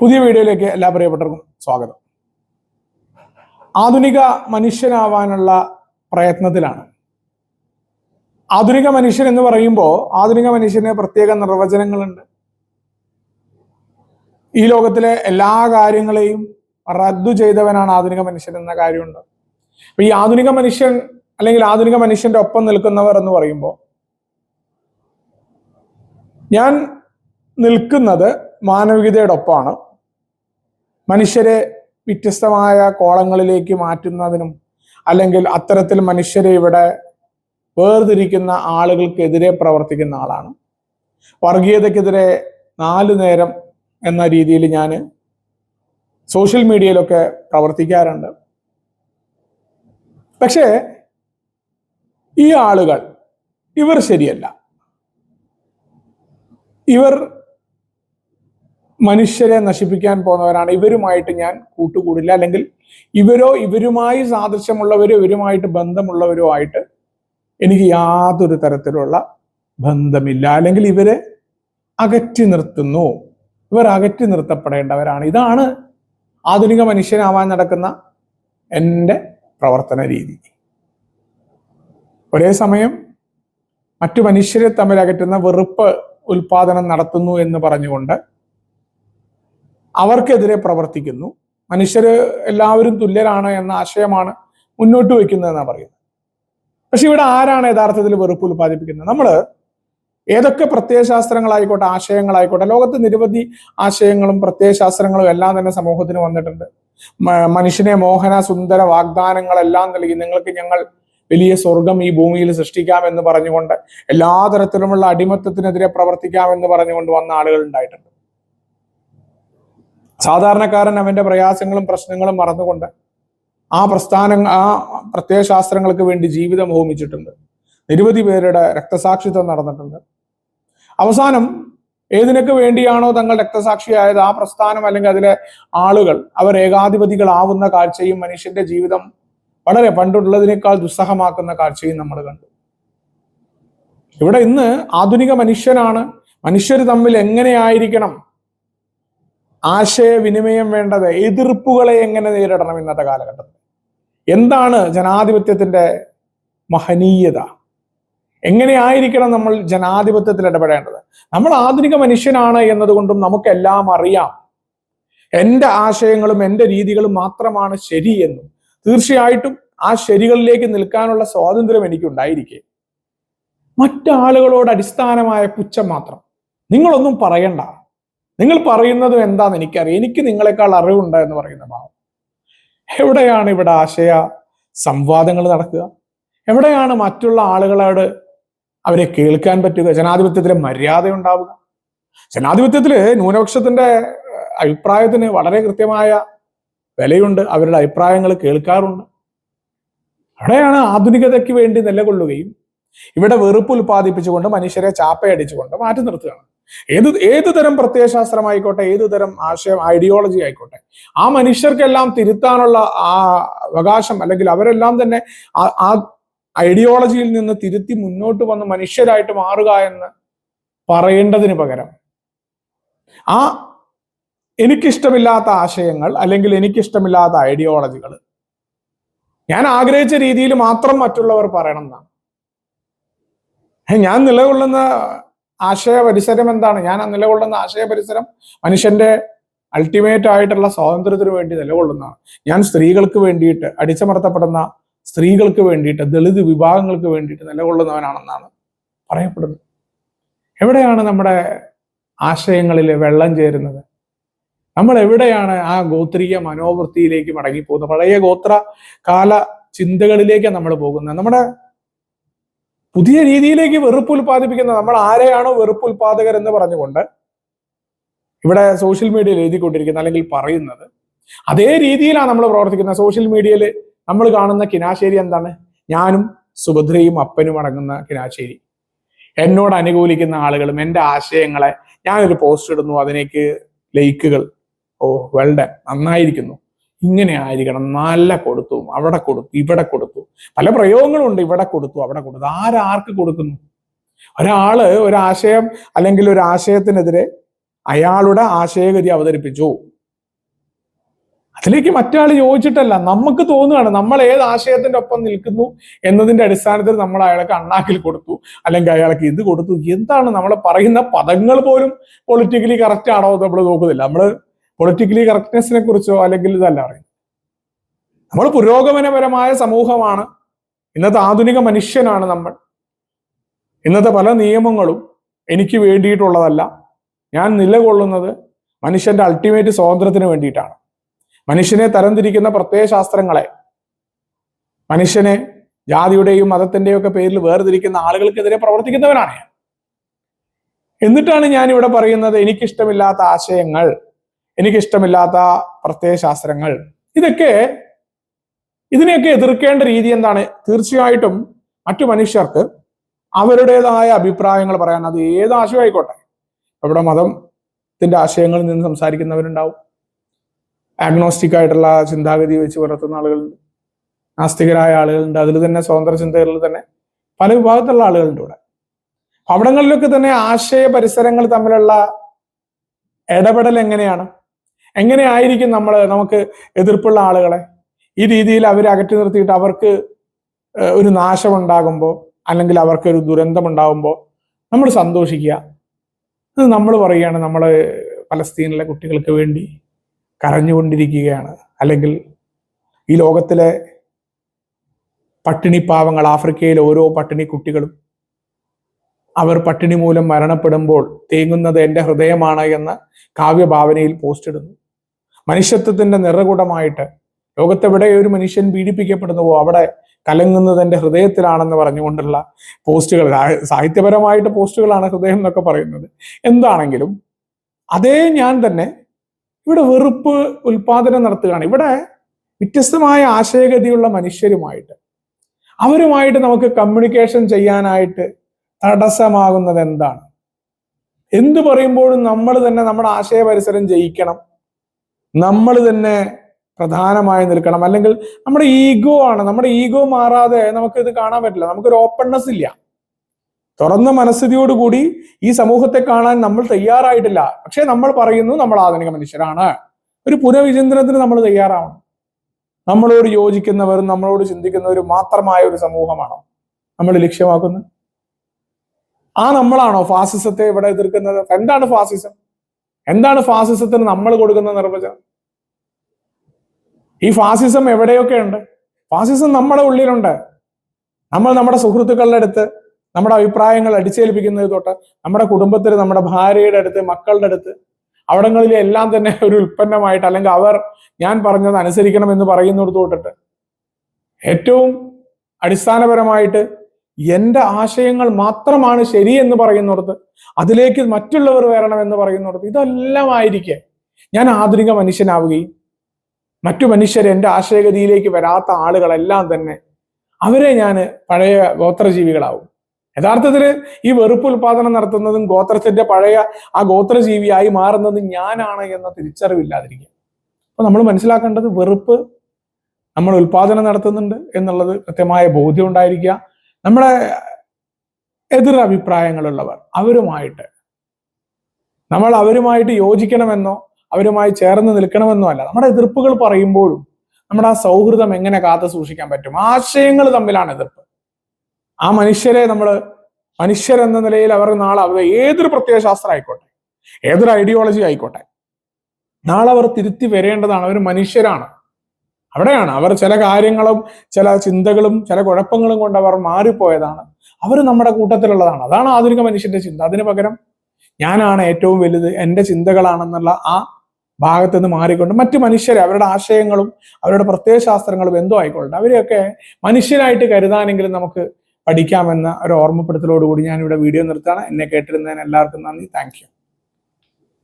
പുതിയ വീഡിയോയിലേക്ക് എല്ലാ പ്രിയപ്പെട്ടവർക്കും സ്വാഗതം. ആധുനിക മനുഷ്യനാവാനുള്ള പ്രയത്നത്തിലാണ്. ആധുനിക മനുഷ്യൻ എന്ന് പറയുമ്പോൾ ആധുനിക മനുഷ്യന് പ്രത്യേക നിർവചനങ്ങളുണ്ട്. ഈ ലോകത്തിലെ എല്ലാ കാര്യങ്ങളെയും റദ്ദു ചെയ്തവനാണ് ആധുനിക മനുഷ്യൻ എന്ന കാര്യമുണ്ട്. അപ്പൊ ഈ ആധുനിക മനുഷ്യൻ അല്ലെങ്കിൽ ആധുനിക മനുഷ്യന്റെ ഒപ്പം നിൽക്കുന്നവർ എന്ന് പറയുമ്പോൾ ഞാൻ നിൽക്കുന്നത് മാനവികതയുടെ ഒപ്പമാണ് മനുഷ്യരെ വ്യത്യസ്തമായ കോളങ്ങളിലേക്ക് മാറ്റുന്നതിനും അല്ലെങ്കിൽ അത്തരത്തിൽ മനുഷ്യരെ ഇവിടെ വേർതിരിക്കുന്ന ആളുകൾക്കെതിരെ പ്രവർത്തിക്കുന്ന ആളാണ്. വർഗീയതക്കെതിരെ നാലു നേരം എന്ന രീതിയിൽ ഞാൻ സോഷ്യൽ മീഡിയയിലൊക്കെ പ്രവർത്തിക്കാറുണ്ട്. പക്ഷേ ഈ ആളുകൾ ഇവർ ശരിയല്ല. ഇവർ മനുഷ്യരെ നശിപ്പിക്കാൻ പോകുന്നവരാണ്. ഇവരുമായിട്ട് ഞാൻ കൂട്ടുകൂടില്ല. അല്ലെങ്കിൽ ഇവരോ ഇവരുമായി സാദൃശ്യമുള്ളവരോ ഇവരുമായിട്ട് ബന്ധമുള്ളവരോ ആയിട്ട് എനിക്ക് യാതൊരു തരത്തിലുള്ള ബന്ധമില്ല. അല്ലെങ്കിൽ ഇവരെ അകറ്റി നിർത്തുന്നു. ഇവർ അകറ്റി നിർത്തപ്പെടേണ്ടവരാണ്. ഇതാണ് ആധുനിക മനുഷ്യനാവാൻ നടക്കുന്ന എന്റെ പ്രവർത്തന രീതി. ഒരേ സമയം മറ്റു മനുഷ്യരെ തമ്മിൽ അകറ്റുന്ന വെറുപ്പ് ഉൽപാദനം നടത്തുന്നു എന്ന് പറഞ്ഞുകൊണ്ട് അവർക്കെതിരെ പ്രവർത്തിക്കുന്നു. മനുഷ്യർ എല്ലാവരും തുല്യരാണ് എന്ന ആശയമാണ് മുന്നോട്ട് വയ്ക്കുന്നതെന്നാണ് പറയുന്നത്. പക്ഷെ ഇവിടെ ആരാണ് യഥാർത്ഥത്തിൽ വെറുപ്പ് ഉൽപ്പാദിപ്പിക്കുന്നത്? നമ്മൾ ഏതൊക്കെ പ്രത്യയശാസ്ത്രങ്ങളായിക്കോട്ടെ ആശയങ്ങളായിക്കോട്ടെ ലോകത്ത് നിരവധി ആശയങ്ങളും പ്രത്യയശാസ്ത്രങ്ങളും എല്ലാം തന്നെ സമൂഹത്തിന് വന്നിട്ടുണ്ട്. മനുഷ്യനെ മോഹന സുന്ദര വാഗ്ദാനങ്ങളെല്ലാം നൽകി നിങ്ങൾക്ക് ഞങ്ങൾ വലിയ സ്വർഗം ഈ ഭൂമിയിൽ സൃഷ്ടിക്കാം സൃഷ്ടിക്കാമെന്ന് പറഞ്ഞുകൊണ്ട് എല്ലാ തരത്തിലുമുള്ള അടിമത്തത്തിനെതിരെ പ്രവർത്തിക്കാമെന്ന് പറഞ്ഞുകൊണ്ട് വന്ന ആളുകൾ ഉണ്ടായിട്ടുണ്ട്. സാധാരണക്കാരൻ അവന്റെ പ്രയാസങ്ങളും പ്രശ്നങ്ങളും മറന്നുകൊണ്ട് ആ പ്രസ്ഥാനം ആ പ്രത്യയശാസ്ത്രങ്ങൾക്ക് വേണ്ടി ജീവിതം ഹോമിച്ചിട്ടുണ്ട് നിരവധി പേരുടെ രക്തസാക്ഷിത്വം നടന്നിട്ടുണ്ട്. അവസാനം ഏതിനൊക്കെ വേണ്ടിയാണോ തങ്ങൾ രക്തസാക്ഷിയായത്? ആ പ്രസ്ഥാനം അല്ലെങ്കിൽ അതിലെ ആളുകൾ അവർ ഏകാധിപതികളാവുന്ന കാഴ്ചയും മനുഷ്യന്റെ ജീവിതം വളരെ പണ്ടുള്ളതിനേക്കാൾ ദുസ്സഹമാക്കുന്ന കാഴ്ചയും നമ്മൾ കണ്ടു. ഇവിടെ ഇന്ന് ആധുനിക മനുഷ്യനാണ്. മനുഷ്യർ തമ്മിൽ എങ്ങനെയായിരിക്കണം? ആശയവിനിമയം വേണ്ടത് എതിർപ്പുകളെ എങ്ങനെ നേരിടണം ഇന്നത്തെ കാലഘട്ടത്തിൽ? എന്താണ് ജനാധിപത്യത്തിന്റെ മഹനീയത? എങ്ങനെയായിരിക്കണം നമ്മൾ ജനാധിപത്യത്തിൽ ഇടപെടേണ്ടത്? നമ്മൾ ആധുനിക മനുഷ്യനാണ് എന്നതുകൊണ്ടും നമുക്കെല്ലാം അറിയാം. എന്റെ ആശയങ്ങളും എന്റെ രീതികളും മാത്രമാണ് ശരി ശരിയെന്നും തീർച്ചയായിട്ടും ആ ശരികളിലേക്ക് നിൽക്കാനുള്ള സ്വാതന്ത്ര്യം എനിക്കുണ്ടായിരിക്കെ. മറ്റാളുകളോട് അടിസ്ഥാനമായ പുച്ഛം മാത്രം. നിങ്ങളൊന്നും പറയണ്ട. നിങ്ങൾ പറയുന്നതും എന്താന്ന് എനിക്കറിയാം. എനിക്ക് നിങ്ങളെക്കാൾ അറിവുണ്ട് എന്ന് പറയുന്ന ഭാവം. എവിടെയാണ് ഇവിടെ ആശയ സംവാദങ്ങൾ നടക്കുക? എവിടെയാണ് മറ്റുള്ള ആളുകളോട് അവരെ കേൾക്കാൻ പറ്റുക? ജനാധിപത്യത്തിലെ മര്യാദ ഉണ്ടാവുക? ജനാധിപത്യത്തിൽ ന്യൂനപക്ഷത്തിന്റെ അഭിപ്രായത്തിന് വളരെ കൃത്യമായ വിലയുണ്ട്. അവരുടെ അഭിപ്രായങ്ങൾ കേൾക്കാറുണ്ട്. അവിടെയാണ് ആധുനികതയ്ക്ക് വേണ്ടി നിലകൊള്ളുകയും ഇവിടെ വെറുപ്പ് ഉൽപ്പാദിപ്പിച്ചുകൊണ്ട് മനുഷ്യരെ ചാപ്പയടിച്ചുകൊണ്ട് മാറ്റി നിർത്തുകയാണ് ഏത് ഏത് തരം പ്രത്യയശാസ്ത്രമായിക്കോട്ടെ ഏത് തരം ആശയം ഐഡിയോളജി ആയിക്കോട്ടെ ആ മനുഷ്യർക്കെല്ലാം തിരുത്താനുള്ള ആ അവകാശം അല്ലെങ്കിൽ അവരെല്ലാം തന്നെ ആ- ഐഡിയോളജിയിൽ നിന്ന് തിരുത്തി മുന്നോട്ട് വന്ന് മനുഷ്യരായിട്ട് മാറുക എന്ന് പറയേണ്ടതിന് പകരം ആ എനിക്കിഷ്ടമില്ലാത്ത ആശയങ്ങൾ അല്ലെങ്കിൽ എനിക്കിഷ്ടമില്ലാത്ത ഐഡിയോളജികൾ ഞാൻ ആഗ്രഹിച്ച രീതിയിൽ മാത്രം മറ്റുള്ളവർ പറയണം എന്നാണ്. ഞാൻ നിലകൊള്ളുന്ന ആശയ പരിസരം എന്താണ്? ഞാൻ നിലകൊള്ളുന്ന ആശയ പരിസരം മനുഷ്യന്റെ അൾട്ടിമേറ്റ് ആയിട്ടുള്ള സ്വാതന്ത്ര്യത്തിന് വേണ്ടി നിലകൊള്ളുന്നതാണ്. ഞാൻ സ്ത്രീകൾക്ക് വേണ്ടിയിട്ട് അടിച്ചമർത്തപ്പെടുന്ന സ്ത്രീകൾക്ക് വേണ്ടിയിട്ട് ദളിത് വിഭാഗങ്ങൾക്ക് വേണ്ടിയിട്ട് നിലകൊള്ളുന്നവനാണെന്നാണ് പറയപ്പെടുന്നത്. എവിടെയാണ് നമ്മുടെ ആശയങ്ങളിൽ വെള്ളം ചേരുന്നത്? നമ്മൾ എവിടെയാണ് ആ ഗോത്രീയ മനോവൃത്തിയിലേക്ക് മടങ്ങിപ്പോകുന്നത്? പഴയ ഗോത്ര കാല ചിന്തകളിലേക്കാണ് നമ്മൾ പോകുന്നത്. നമ്മുടെ പുതിയ രീതിയിലേക്ക് വെറുപ്പ് ഉൽപ്പാദിപ്പിക്കുന്ന നമ്മൾ ആരെയാണോ വെറുപ്പ് ഉൽപ്പാദകർ എന്ന് പറഞ്ഞുകൊണ്ട് ഇവിടെ സോഷ്യൽ മീഡിയയിൽ എഴുതിക്കൊണ്ടിരിക്കുന്ന അല്ലെങ്കിൽ പറയുന്നത്. അതേ രീതിയിലാണ് നമ്മൾ പ്രവർത്തിക്കുന്നത്. സോഷ്യൽ മീഡിയയിൽ നമ്മൾ കാണുന്ന കിനാശേരി എന്താണ്? ഞാനും സുഭദ്രയും അപ്പനും അടങ്ങുന്ന കിനാശേരി. എന്നോട് അനുകൂലിക്കുന്ന ആളുകളും എന്റെ ആശയങ്ങളെ ഞാനൊരു പോസ്റ്റ് ഇടുന്നു. അതിനേക്ക് ലൈക്കുകൾ ഓ വെൽഡൻ നന്നായിരിക്കുന്നു. ഇങ്ങനെ ആയിരിക്കണം. നല്ല കൊടുത്തു അവിടെ കൊടുത്തു ഇവിടെ കൊടുത്തു. പല പ്രയോഗങ്ങളും ഉണ്ട് ഇവിടെ കൊടുത്തു അവിടെ കൊടുത്തു. ആരാർക്ക് കൊടുക്കുന്നു? ഒരാൾ ഒരാശയം അല്ലെങ്കിൽ ഒരു ആശയത്തിനെതിരെ അയാളുടെ ആശയഗതി അവതരിപ്പിച്ചു. അതിലേക്ക് മറ്റാൾ യോജിച്ചിട്ടല്ല. നമുക്ക് തോന്നുകയാണ് നമ്മൾ ഏത് ആശയത്തിന്റെ ഒപ്പം നിൽക്കുന്നു എന്നതിന്റെ അടിസ്ഥാനത്തിൽ നമ്മൾ അയാൾക്ക് അണ്ണാക്കിൽ കൊടുത്തു. അല്ലെങ്കിൽ അയാൾക്ക് ഇത് കൊടുത്തു. എന്താണ് നമ്മൾ പറയുന്ന പദങ്ങൾ പോലും പൊളിറ്റിക്കലി കറക്റ്റ് ആണോ നമ്മൾ നോക്കുന്നില്ല. നമ്മൾ പൊളിറ്റിക്കലി കറക്റ്റ്നെസിനെ കുറിച്ചോ അല്ലെങ്കിൽ ഇതല്ല അറിയും നമ്മൾ പുരോഗമനപരമായ സമൂഹമാണ്. ഇന്നത്തെ ആധുനിക മനുഷ്യനാണ് നമ്മൾ. ഇന്നത്തെ പല നിയമങ്ങളും എനിക്ക് വേണ്ടിയിട്ടുള്ളതല്ല. ഞാൻ നിലകൊള്ളുന്നത് മനുഷ്യന്റെ അൾട്ടിമേറ്റ് സ്വാതന്ത്ര്യത്തിന് വേണ്ടിയിട്ടാണ്. മനുഷ്യനെ തരംതിരിക്കുന്ന പ്രത്യയ ശാസ്ത്രങ്ങളെ മനുഷ്യനെ ജാതിയുടെയും മതത്തിന്റെയും ഒക്കെ പേരിൽ വേർതിരിക്കുന്ന ആളുകൾക്കെതിരെ പ്രവർത്തിക്കുന്നവനാണ് എന്നിട്ടാണ് ഞാൻ ഇവിടെ പറയുന്നത് എനിക്കിഷ്ടമില്ലാത്ത ആശയങ്ങൾ. എനിക്കിഷ്ടമില്ലാത്ത പ്രത്യയ ശാസ്ത്രങ്ങൾ. ഇതൊക്കെ ഇതിനെയൊക്കെ എതിർക്കേണ്ട രീതി എന്താണ്? തീർച്ചയായിട്ടും മറ്റു മനുഷ്യർക്ക് അവരുടേതായ അഭിപ്രായങ്ങൾ പറയാൻ അത് ഏത് ആശയമായിക്കോട്ടെ. ഇവിടെ മതത്തിന്റെ ആശയങ്ങളിൽ നിന്ന് സംസാരിക്കുന്നവരുണ്ടാവും. ആഗ്നോസ്റ്റിക് ആയിട്ടുള്ള ചിന്താഗതി വെച്ച് പുലർത്തുന്ന ആളുകളുണ്ട്. നാസ്തികരായ ആളുകളുണ്ട്. അതിൽ തന്നെ സ്വതന്ത്ര ചിന്തകളിൽ തന്നെ പല വിഭാഗത്തിലുള്ള ആളുകളുണ്ട് ഇവിടെ. അവിടങ്ങളിലൊക്കെ തന്നെ ആശയ പരിസരങ്ങൾ തമ്മിലുള്ള ഇടപെടൽ എങ്ങനെയാണ്? എങ്ങനെയായിരിക്കും നമ്മൾ നമുക്ക് എതിർപ്പുള്ള ആളുകളെ? ഈ രീതിയിൽ അവരെ അകറ്റി നിർത്തിയിട്ട് അവർക്ക് ഒരു നാശമുണ്ടാകുമ്പോൾ അല്ലെങ്കിൽ അവർക്ക് ഒരു ദുരന്തം ഉണ്ടാകുമ്പോൾ നമ്മൾ സന്തോഷിക്കുക. അത് നമ്മൾ പറയുകയാണ് നമ്മൾ പലസ്തീനിലെ കുട്ടികൾക്ക് വേണ്ടി കരഞ്ഞുകൊണ്ടിരിക്കുകയാണ്. അല്ലെങ്കിൽ ഈ ലോകത്തിലെ പട്ടിണി പാവങ്ങൾ ആഫ്രിക്കയിലെ ഓരോ പട്ടിണി കുട്ടികളും അവർ പട്ടിണി മൂലം മരണപ്പെടുമ്പോൾ തേങ്ങുന്നത് എന്റെ ഹൃദയമാണ് എന്ന കാവ്യഭാവനയിൽ പോസ്റ്റ് ഇടുന്നു. മനുഷ്യത്വത്തിന്റെ നിറകുടമായിട്ട് ലോകത്തെവിടെ ഒരു മനുഷ്യൻ പീഡിപ്പിക്കപ്പെടുന്നുവോ അവിടെ കലങ്ങുന്നത് എന്റെ ഹൃദയത്തിലാണെന്ന് പറഞ്ഞുകൊണ്ടുള്ള പോസ്റ്റുകൾ സാഹിത്യപരമായിട്ട് പോസ്റ്റുകളാണ് ഹൃദയം എന്നൊക്കെ പറയുന്നത്. എന്താണെങ്കിലും അതേ ഞാൻ തന്നെ ഇവിടെ വെറുപ്പ് ഉൽപാദനം നടത്തുകയാണ്. ഇവിടെ വ്യത്യസ്തമായ ആശയഗതിയുള്ള മനുഷ്യരുമായിട്ട് അവരുമായിട്ട് നമുക്ക് കമ്മ്യൂണിക്കേഷൻ ചെയ്യാനായിട്ട് തടസ്സമാകുന്നത് എന്താണ്? എന്തു പറയുമ്പോഴും നമ്മൾ തന്നെ നമ്മുടെ ആശയപരിസരം ജയിക്കണം. നമ്മൾ തന്നെ പ്രധാനമായി നിൽക്കണം. അല്ലെങ്കിൽ നമ്മുടെ ഈഗോ ആണ്. നമ്മുടെ ഈഗോ മാറാതെ നമുക്ക് ഇത് കാണാൻ പറ്റില്ല. നമുക്കൊരു ഓപ്പൺനെസ് ഇല്ല. തുറന്ന മനസ്ഥിതിയോടുകൂടി ഈ സമൂഹത്തെ കാണാൻ നമ്മൾ തയ്യാറായിട്ടില്ല. പക്ഷെ നമ്മൾ പറയുന്നു നമ്മൾ ആധുനിക മനുഷ്യരാണ്. ഒരു പുനർവിചിന്തനത്തിന് നമ്മൾ തയ്യാറാവണം. നമ്മളോട് യോജിക്കുന്നവരും നമ്മളോട് ചിന്തിക്കുന്നവരും മാത്രമായ ഒരു സമൂഹമാണോ നമ്മൾ ലക്ഷ്യമാക്കുന്നത്? ആ നമ്മളാണോ ഫാസിസത്തെ ഇവിടെ എതിർക്കുന്നത്? എന്താണ് ഫാസിസം? എന്താണ് ഫാസിസത്തിന് നമ്മൾ കൊടുക്കുന്ന നിർവചനം? ഈ ഫാസിസം എവിടെയൊക്കെ ഉണ്ട്? ഫാസിസം നമ്മുടെ ഉള്ളിലുണ്ട്. നമ്മൾ നമ്മുടെ സുഹൃത്തുക്കളുടെ അടുത്ത് നമ്മുടെ അഭിപ്രായങ്ങൾ അടിച്ചേൽപ്പിക്കുന്നത് തൊട്ട് നമ്മുടെ കുടുംബത്തിൽ നമ്മുടെ ഭാര്യയുടെ അടുത്ത് മക്കളുടെ അടുത്ത് അവിടങ്ങളിലെ എല്ലാം തന്നെ ഒരു ഉൽപ്പന്നമായിട്ട് അല്ലെങ്കിൽ അവർ ഞാൻ പറഞ്ഞത് അനുസരിക്കണം എന്ന് പറയുന്നിടത്ത് തൊട്ടിട്ട് ഏറ്റവും അടിസ്ഥാനപരമായിട്ട് എന്റെ ആശയങ്ങൾ മാത്രമാണ് ശരി എന്ന് പറയുന്നിടത്ത് അതിലേക്ക് മറ്റുള്ളവർ വരണം എന്ന് പറയുന്നിടത്ത് ഇതെല്ലാം ആയിരിക്കെ. ഞാൻ ആധുനിക മനുഷ്യനാവുകയും മറ്റു മനുഷ്യർ എന്റെ ആശയഗതിയിലേക്ക് വരാത്ത ആളുകളെല്ലാം തന്നെ അവരെ ഞാൻ പഴയ ഗോത്രജീവികളാവും. യഥാർത്ഥത്തിൽ ഈ വെറുപ്പ് ഉൽപാദനം നടത്തുന്നതും ഗോത്രത്തിന്റെ പഴയ ആ ഗോത്രജീവിയായി മാറുന്നതും ഞാനാണ് എന്ന തിരിച്ചറിവില്ലാതിരിക്കുക അപ്പൊ നമ്മൾ മനസ്സിലാക്കേണ്ടത് വെറുപ്പ് നമ്മൾ ഉൽപാദനം നടത്തുന്നുണ്ട് എന്നുള്ളത് കൃത്യമായ ബോധ്യം ഉണ്ടായിരിക്കുക നമ്മുടെ എതിർ അഭിപ്രായങ്ങളുള്ളവർ അവരുമായിട്ട്. നമ്മൾ അവരുമായിട്ട് യോജിക്കണമെന്നോ അവരുമായി ചേർന്ന് നിൽക്കണമെന്നോ അല്ല. നമ്മുടെ എതിർപ്പുകൾ പറയുമ്പോഴും നമ്മുടെ ആ സൗഹൃദം എങ്ങനെ കാത്തു സൂക്ഷിക്കാൻ പറ്റും? ആശയങ്ങൾ തമ്മിലാണ് എതിർപ്പ്. ആ മനുഷ്യരെ നമ്മൾ മനുഷ്യരെന്ന നിലയിൽ അവർ നാളെ അവർ ഏതൊരു പ്രത്യയശാസ്ത്രം ആയിക്കോട്ടെ ഏതൊരു ഐഡിയോളജി ആയിക്കോട്ടെ നാളെ അവർ തിരുത്തി വരേണ്ടതാണ്. അവർ മനുഷ്യരാണ്. അവിടെയാണ് അവർ ചില കാര്യങ്ങളും ചില ചിന്തകളും ചില കുഴപ്പങ്ങളും കൊണ്ട് അവർ മാറിപ്പോയതാണ്. അവർ നമ്മുടെ കൂട്ടത്തിലുള്ളതാണ്. അതാണ് ആധുനിക മനുഷ്യന്റെ ചിന്ത. അതിന് പകരം ഞാനാണ് ഏറ്റവും വലുത് എന്റെ ചിന്തകളാണെന്നുള്ള ആ ഭാഗത്ത് നിന്ന് മാറിക്കൊണ്ട് മറ്റു മനുഷ്യരെ അവരുടെ ആശയങ്ങളും അവരുടെ പ്രത്യയശാസ്ത്രങ്ങളും എന്തോ ആയിക്കൊള്ളട്ടെ അവരെയൊക്കെ മനുഷ്യരായിട്ട് കരുതാനെങ്കിലും നമുക്ക് പഠിക്കാമെന്ന ഒരു ഓർമ്മപ്പെടുത്തലോടുകൂടി ഞാൻ ഇവിടെ വീഡിയോ നിർത്താണ് എന്നെ കേട്ടിരുന്നതിന് എല്ലാവർക്കും നന്ദി. താങ്ക്